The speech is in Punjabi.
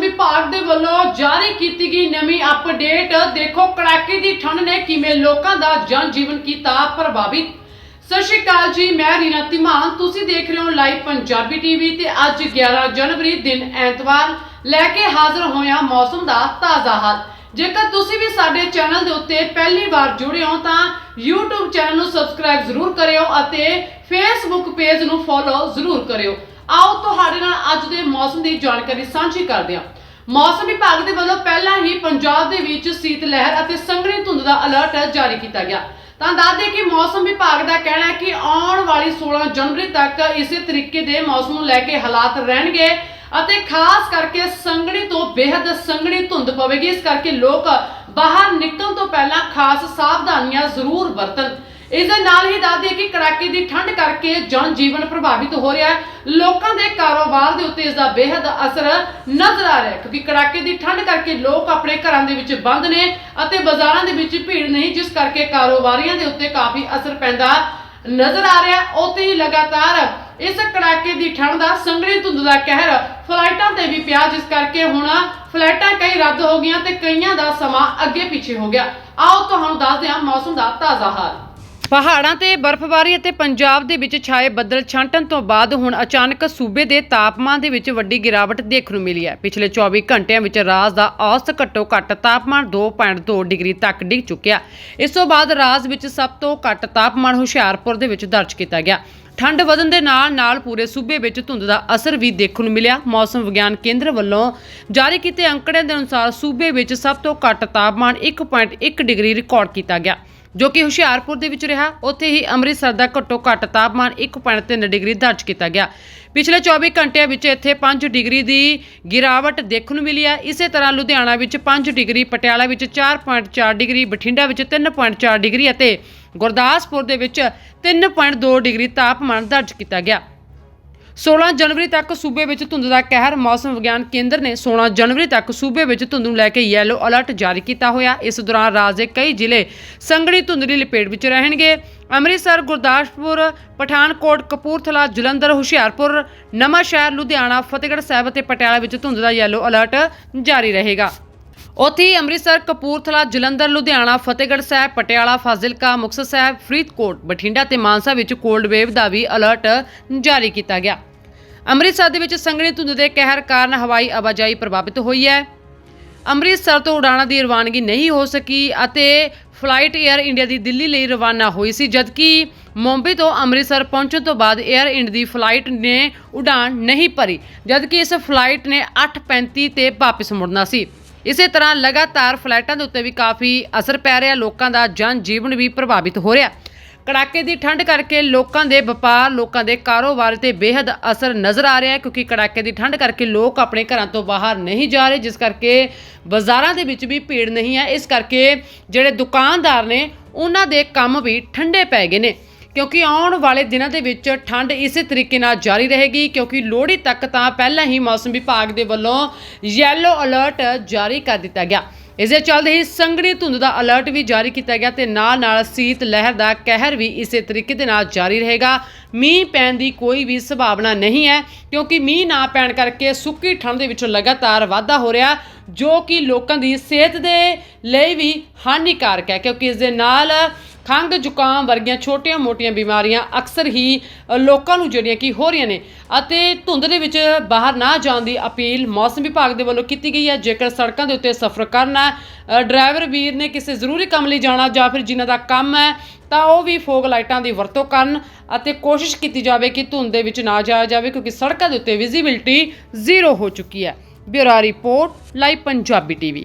ਮੌਸਮ ਵਿਭਾਗ ਦੇ ਵੱਲੋਂ ਜਾਰੀ ਕੀਤੀ ਗਈ ਨਵੀਂ ਅਪਡੇਟ ਦੇਖੋ, ਕੜਾਕੇ ਦੀ ਠੰਡ ਨੇ ਕਿਵੇਂ ਲੋਕਾਂ ਦਾ ਜਨ ਜੀਵਨ ਕੀਤਾ ਪ੍ਰਭਾਵਿਤ। ਸਤਿ ਸ਼੍ਰੀ ਅਕਾਲ ਜੀ, ਮੈਂ ਰੀਨਾ ਧੀਮਾਨ। ਤੁਸੀਂ ਦੇਖ ਰਹੇ ਹੋ ਲਾਈਵ ਪੰਜਾਬੀ ਟੀਵੀ ਤੇ ਅੱਜ 11 ਜਨਵਰੀ ਦਿਨ ਐਤਵਾਰ। ਲੈ ਕੇ ਹਾਜ਼ਰ ਹੋਇਆ ਮੌਸਮ ਦਾ ਤਾਜ਼ਾ ਹਾਲ। ਜੇਕਰ ਤੁਸੀਂ ਵੀ ਸਾਡੇ ਚੈਨਲ ਦੇ ਉੱਤੇ ਪਹਿਲੀ ਵਾਰ ਜੁੜੇ ਹੋ, ਤਾਂ YouTube ਚੈਨਲ ਨੂੰ ਸਬਸਕ੍ਰਾਈਬ ਜ਼ਰੂਰ ਕਰਿਓ ਅਤੇ Facebook ਪੇਜ ਨੂੰ ਫੋਲੋ ਜ਼ਰੂਰ ਕਰਿਓ। ਆਓ ਤੁਹਾਡੇ ਨਾਲ ਅੱਜ ਦੇ ਮੌਸਮ ਦੀ ਜਾਣਕਾਰੀ ਸਾਂਝੀ ਕਰਦੇ ਹਾਂ। ਮੌਸਮ ਵਿਭਾਗ ਦੇ ਵੱਲੋਂ ਪਹਿਲਾਂ ਹੀ ਪੰਜਾਬ ਦੇ ਵਿੱਚ ਸੀਤ ਲਹਿਰ ਅਤੇ ਸੰਘਣੀ ਧੁੰਦ ਦਾ ਅਲਰਟ ਜਾਰੀ ਕੀਤਾ ਗਿਆ। ਤਾਂ ਦੱਸਦੇ ਕਿ ਮੌਸਮ ਵਿਭਾਗ ਦਾ ਕਹਿਣਾ ਹੈ ਕਿ ਆਉਣ ਵਾਲੀ 16 ਜਨਵਰੀ ਤੱਕ ਇਸੇ ਤਰੀਕੇ ਦੇ ਮੌਸਮ ਨੂੰ ਲੈ ਕੇ ਹਾਲਾਤ ਰਹਿਣਗੇ ਅਤੇ ਖਾਸ ਕਰਕੇ ਸੰਘਣੀ ਤੋਂ ਬੇहद ਸੰਘਣੀ ਧੁੰਦ ਪਵੇਗੀ। ਇਸ ਕਰਕੇ ਲੋਕ ਬਾਹਰ ਨਿਕਲਣ ਤੋਂ ਪਹਿਲਾਂ ਖਾਸ ਸਾਵਧਾਨੀਆਂ ਜ਼ਰੂਰ ਵਰਤਣ। ਇਸ ਦੇ ਨਾਲ ਹੀ ਦੱਸ ਦਈਏ ਕਿ ਕੜਾਕੇ ਦੀ ਠੰਡ ਕਰਕੇ ਜਨ ਜੀਵਨ ਪ੍ਰਭਾਵਿਤ ਹੋ ਰਿਹਾ ਹੈ। ਲੋਕਾਂ ਦੇ ਕਾਰੋਬਾਰ ਦੇ ਉੱਤੇ ਇਸ ਦਾ ਬੇहद ਅਸਰ ਨਜ਼ਰ ਆ ਰਿਹਾ ਹੈ, ਕਿਉਂਕਿ ਕੜਾਕੇ ਦੀ ਠੰਡ ਕਰਕੇ ਲੋਕ ਆਪਣੇ ਘਰਾਂ ਦੇ ਵਿੱਚ ਬੰਦ ਨੇ ਅਤੇ ਬਾਜ਼ਾਰਾਂ ਦੇ ਵਿੱਚ ਭੀੜ ਨਹੀਂ, ਜਿਸ ਕਰਕੇ ਕਾਰੋਬਾਰੀਆਂ ਦੇ ਉੱਤੇ ਕਾਫੀ ਅਸਰ ਪੈਂਦਾ ਨਜ਼ਰ ਆ ਰਿਹਾ ਉੱਥੇ ਹੀ ਲਗਾਤਾਰ ਇਸ ਕੜਾਕੇ ਦੀ ਠੰਡ ਦਾ ਸੰਘਣੀ ਧੁੰਦ ਦਾ ਕਹਿਰ ਫਲਾਈਟਾਂ ਤੇ ਵੀ ਪਿਆ, ਜਿਸ ਕਰਕੇ ਹੁਣ ਫਲਾਈਟਾਂ ਕਈ ਰੱਦ ਹੋ ਗਈਆਂ ਤੇ ਕਈਆਂ ਦਾ ਸਮਾਂ ਅੱਗੇ ਪਿੱਛੇ ਹੋ ਗਿਆ। ਆਓ ਤੁਹਾਨੂੰ ਦੱਸਦੇ ਹਾਂ ਮੌਸਮ ਦਾ ਤਾਜ਼ਾ ਹਾਲ। ਪਹਾੜਾਂ ਤੇ ਬਰਫ਼ਬਾਰੀ ਅਤੇ ਪੰਜਾਬ ਦੇ ਵਿੱਚ ਛਾਏ ਬੱਦਲ ਛਾਂਟਣ ਤੋਂ ਬਾਅਦ ਹੁਣ ਅਚਾਨਕ ਸੂਬੇ ਦੇ ਤਾਪਮਾਨ ਦੇ ਵਿੱਚ ਵੱਡੀ ਗਿਰਾਵਟ ਦੇਖਣ ਨੂੰ ਮਿਲੀ ਹੈ। ਪਿਛਲੇ 24 ਘੰਟਿਆਂ ਵਿੱਚ ਰਾਜ ਦਾ ਔਸਤ ਘੱਟੋ ਘੱਟ ਤਾਪਮਾਨ 2.2 ਡਿਗਰੀ ਤੱਕ ਡਿੱਗ ਚੁੱਕਿਆ। ਇਸ ਤੋਂ ਬਾਅਦ ਰਾਜ ਵਿੱਚ ਸਭ ਤੋਂ ਘੱਟ ਤਾਪਮਾਨ ਹੁਸ਼ਿਆਰਪੁਰ ਦੇ ਵਿੱਚ ਦਰਜ ਕੀਤਾ ਗਿਆ। ਠੰਡ ਵਧਣ ਦੇ ਨਾਲ ਨਾਲ ਪੂਰੇ ਸੂਬੇ ਵਿੱਚ ਧੁੰਦ ਦਾ ਅਸਰ ਵੀ ਦੇਖਣ ਨੂੰ ਮਿਲਿਆ। ਮੌਸਮ ਵਿਗਿਆਨ ਕੇਂਦਰ ਵੱਲੋਂ ਜਾਰੀ ਕੀਤੇ ਅੰਕੜਿਆਂ ਦੇ ਅਨੁਸਾਰ ਸੂਬੇ ਵਿੱਚ ਸਭ ਤੋਂ ਘੱਟ ਤਾਪਮਾਨ 1.1 ਡਿਗਰੀ ਰਿਕਾਰਡ ਕੀਤਾ ਗਿਆ। ਜੋ ਕਿ ਹੁਸ਼ਿਆਰਪੁਰ ਦੇ ਵਿੱਚ ਰਿਹਾ, ਉੱਥੇ ਹੀ ਅੰਮ੍ਰਿਤਸਰ ਦਾ ਘੱਟੋ ਘੱਟ ਤਾਪਮਾਨ 1.3 ਡਿਗਰੀ ਦਰਜ ਕੀਤਾ ਗਿਆ। ਪਿਛਲੇ 24 ਘੰਟਿਆਂ ਵਿੱਚ ਇੱਥੇ 5 ਡਿਗਰੀ ਦੀ ਗਿਰਾਵਟ ਦੇਖਣ ਨੂੰ ਮਿਲੀ ਹੈ। ਇਸੇ ਤਰ੍ਹਾਂ ਲੁਧਿਆਣਾ ਵਿੱਚ 5 ਡਿਗਰੀ, ਪਟਿਆਲਾ ਵਿੱਚ 4.4 ਡਿਗਰੀ, ਬਠਿੰਡਾ ਵਿੱਚ 3.4 ਡਿਗਰੀ ਅਤੇ ਗੁਰਦਾਸਪੁਰ ਦੇ ਵਿੱਚ 3.2 ਡਿਗਰੀ ਤਾਪਮਾਨ ਦਰਜ ਕੀਤਾ ਗਿਆ। 16 ਜਨਵਰੀ ਤੱਕ ਸੂਬੇ ਵਿੱਚ ਧੁੰਦ ਦਾ ਕਹਿਰ, ਮੌਸਮ ਵਿਗਿਆਨ ਕੇਂਦਰ ਨੇ 16 ਜਨਵਰੀ ਤੱਕ ਸੂਬੇ ਵਿੱਚ ਧੁੰਦ ਨੂੰ ਲੈ ਕੇ ਯੈਲੋ ਅਲਰਟ ਜਾਰੀ ਕੀਤਾ ਹੋਇਆ। ਇਸ ਦੌਰਾਨ ਰਾਜ ਦੇ ਕਈ ਜ਼ਿਲ੍ਹੇ ਸੰਘਣੀ ਧੁੰਦ ਦੀ ਲਪੇਟ ਵਿੱਚ ਰਹਿਣਗੇ। ਅੰਮ੍ਰਿਤਸਰ, ਗੁਰਦਾਸਪੁਰ, ਪਠਾਨਕੋਟ, ਕਪੂਰਥਲਾ, ਜਲੰਧਰ, ਹੁਸ਼ਿਆਰਪੁਰ ਨਵਾਂਸ਼ਹਿਰ ਲੁਧਿਆਣਾ, ਫਤਿਹਗੜ੍ਹ ਸਾਹਿਬ ਅਤੇ ਪਟਿਆਲਾ ਵਿੱਚ ਧੁੰਦ ਦਾ ਯੈਲੋ ਅਲਰਟ ਜਾਰੀ ਰਹੇਗਾ। ਉੱਥੇ ਹੀ ਅੰਮ੍ਰਿਤਸਰ, ਕਪੂਰਥਲਾ, ਜਲੰਧਰ, ਲੁਧਿਆਣਾ, ਫਤਿਹਗੜ੍ਹ ਸਾਹਿਬ, ਪਟਿਆਲਾ, ਫਾਜ਼ਿਲਕਾ, ਮੁਕਤਸਰ ਸਾਹਿਬ, ਫਰੀਦਕੋਟ, ਬਠਿੰਡਾ ਤੇ ਮਾਨਸਾ ਵਿੱਚ ਕੋਲਡ ਵੇਵ ਦਾ ਵੀ ਅਲਰਟ ਜਾਰੀ ਕੀਤਾ ਗਿਆ। ਅੰਮ੍ਰਿਤਸਰ ਦੇ ਵਿੱਚ ਸੰਘਣੀ ਧੁੰਦ ਦੇ ਕਹਿਰ ਕਾਰਨ ਹਵਾਈ ਆਵਾਜਾਈ ਪ੍ਰਭਾਵਿਤ ਹੋਈ ਹੈ। ਅੰਮ੍ਰਿਤਸਰ ਤੋਂ ਉਡਾਣਾਂ ਦੀ ਰਵਾਨਗੀ ਨਹੀਂ ਹੋ ਸਕੀ ਅਤੇ ਫਲਾਈਟ 에ਅਰ ਇੰਡੀਆ ਦੀ ਦਿੱਲੀ ਲਈ ਰਵਾਨਾ ਹੋਈ ਸੀ, ਜਦਕਿ ਮੁੰਬਈ ਤੋਂ ਅੰਮ੍ਰਿਤਸਰ ਪਹੁੰਚਣ ਤੋਂ ਬਾਅਦ 에ਅਰ ਇੰਡੀਆ ਦੀ ਫਲਾਈਟ ਨੇ ਉਡਾਣ ਨਹੀਂ ਭਰੀ, ਜਦਕਿ ਇਸ ਫਲਾਈਟ ਨੇ 8:35 ਤੇ ਵਾਪਸ ਮੁੜਨਾ ਸੀ। ਇਸੇ ਤਰ੍ਹਾਂ ਲਗਾਤਾਰ ਫਲਾਈਟਾਂ ਦੇ ਉੱਤੇ ਵੀ ਕਾਫੀ ਅਸਰ ਪੈ ਰਿਹਾ, ਲੋਕਾਂ ਦਾ ਜਨ ਜੀਵਨ ਵੀ ਪ੍ਰਭਾਵਿਤ ਹੋ ਰਿਹਾ। ਕੜਾਕੇ ਦੀ ਠੰਡ ਕਰਕੇ ਲੋਕਾਂ ਦੇ ਵਪਾਰ, ਲੋਕਾਂ ਦੇ ਕਾਰੋਬਾਰ ਤੇ ਬੇहद ਅਸਰ ਨਜ਼ਰ ਆ ਰਿਹਾ ਹੈ ਕਿਉਂਕਿ ਕੜਾਕੇ ਦੀ ਠੰਡ ਕਰਕੇ ਲੋਕ ਆਪਣੇ ਘਰਾਂ ਤੋਂ ਬਾਹਰ ਨਹੀਂ ਜਾ ਰਹੇ, ਜਿਸ ਕਰਕੇ ਬਾਜ਼ਾਰਾਂ ਦੇ ਵਿੱਚ ਵੀ ਭੀੜ ਨਹੀਂ ਹੈ। ਇਸ ਕਰਕੇ ਜਿਹੜੇ ਦੁਕਾਨਦਾਰ ਨੇ, ਉਹਨਾਂ ਦੇ ਕੰਮ ਵੀ ਠੰਡੇ ਪੈ ਗਏ ਨੇ ਕਿਉਂਕਿ ਆਉਣ ਵਾਲੇ ਦਿਨਾਂ ਦੇ ਵਿੱਚ ਠੰਡ ਇਸੇ ਤਰੀਕੇ ਨਾਲ ਜਾਰੀ ਰਹੇਗੀ ਕਿਉਂਕਿ ਲੋਹੜੀ ਤੱਕ ਤਾਂ ਪਹਿਲਾਂ ਹੀ ਮੌਸਮ ਵਿਭਾਗ ਦੇ ਵੱਲੋਂ ਯੈਲੋ ਅਲਰਟ ਜਾਰੀ ਕਰ ਦਿੱਤਾ ਗਿਆ। ਇਸ ਦੇ ਚੱਲਦੇ ਹੀ ਸੰਘਣੀ ਧੁੰਦ ਦਾ ਅਲਰਟ ਵੀ ਜਾਰੀ ਕੀਤਾ ਗਿਆ ਤੇ ਨਾਲ ਨਾਲ ਸੀਤ ਲਹਿਰ ਦਾ ਕਹਿਰ ਵੀ ਇਸੇ ਤਰੀਕੇ ਦੇ ਨਾਲ ਜਾਰੀ ਰਹੇਗਾ। ਮੀਂਹ ਪੈਣ ਦੀ ਕੋਈ ਵੀ ਸੰਭਾਵਨਾ ਨਹੀਂ ਹੈ, ਕਿਉਂਕਿ ਮੀਂਹ ਨਾ ਪੈਣ ਕਰਕੇ ਸੁੱਕੀ ਠੰਡ ਦੇ ਵਿੱਚ ਲਗਾਤਾਰ ਵਾਧਾ ਹੋ ਰਿਹਾ, ਜੋ ਕਿ ਲੋਕਾਂ ਦੀ ਸਿਹਤ ਦੇ ਲਈ ਵੀ ਹਾਨੀਕਾਰਕ ਹੈ, ਕਿਉਂਕਿ ਇਸ ਦੇ ਨਾਲ ਖੰਘ ਜ਼ੁਕਾਮ ਵਰਗੀਆਂ ਛੋਟੀਆਂ-ਮੋਟੀਆਂ ਬਿਮਾਰੀਆਂ ਅਕਸਰ ਹੀ ਲੋਕਾਂ ਨੂੰ ਜਿਹੜੀਆਂ ਕਿ ਹੋ ਰਹੀਆਂ ਨੇ। ਅਤੇ ਧੁੰਦ ਦੇ ਵਿੱਚ ਬਾਹਰ ਨਾ ਜਾਣ ਦੀ ਅਪੀਲ ਮੌਸਮ ਵਿਭਾਗ ਦੇ ਵੱਲੋਂ ਕੀਤੀ ਗਈ ਹੈ। ਜੇਕਰ ਸੜਕਾਂ ਦੇ ਉੱਤੇ ਸਫ਼ਰ ਕਰਨਾ ਡਰਾਈਵਰ ਵੀਰ ਨੇ ਕਿਸੇ ਜ਼ਰੂਰੀ ਕੰਮ ਲਈ ਜਾਣਾ ਜਾਂ ਫਿਰ ਜਿਨ੍ਹਾਂ ਦਾ ਕੰਮ ਹੈ, ਤਾਂ ਉਹ ਵੀ ਫੋਗ ਲਾਈਟਾਂ ਦੀ ਵਰਤੋਂ ਕਰਨ ਅਤੇ ਕੋਸ਼ਿਸ਼ ਕੀਤੀ ਜਾਵੇ ਕਿ ਧੁੰਦ ਦੇ ਵਿੱਚ ਨਾ ਜਾਇਆ ਜਾਵੇ, ਕਿਉਂਕਿ ਸੜਕਾਂ ਦੇ ਉੱਤੇ ਵਿਜ਼ਿਬਿਲਟੀ ਜ਼ੀਰੋ ਹੋ ਚੁੱਕੀ ਹੈ। Bureau report, live Punjabi TV.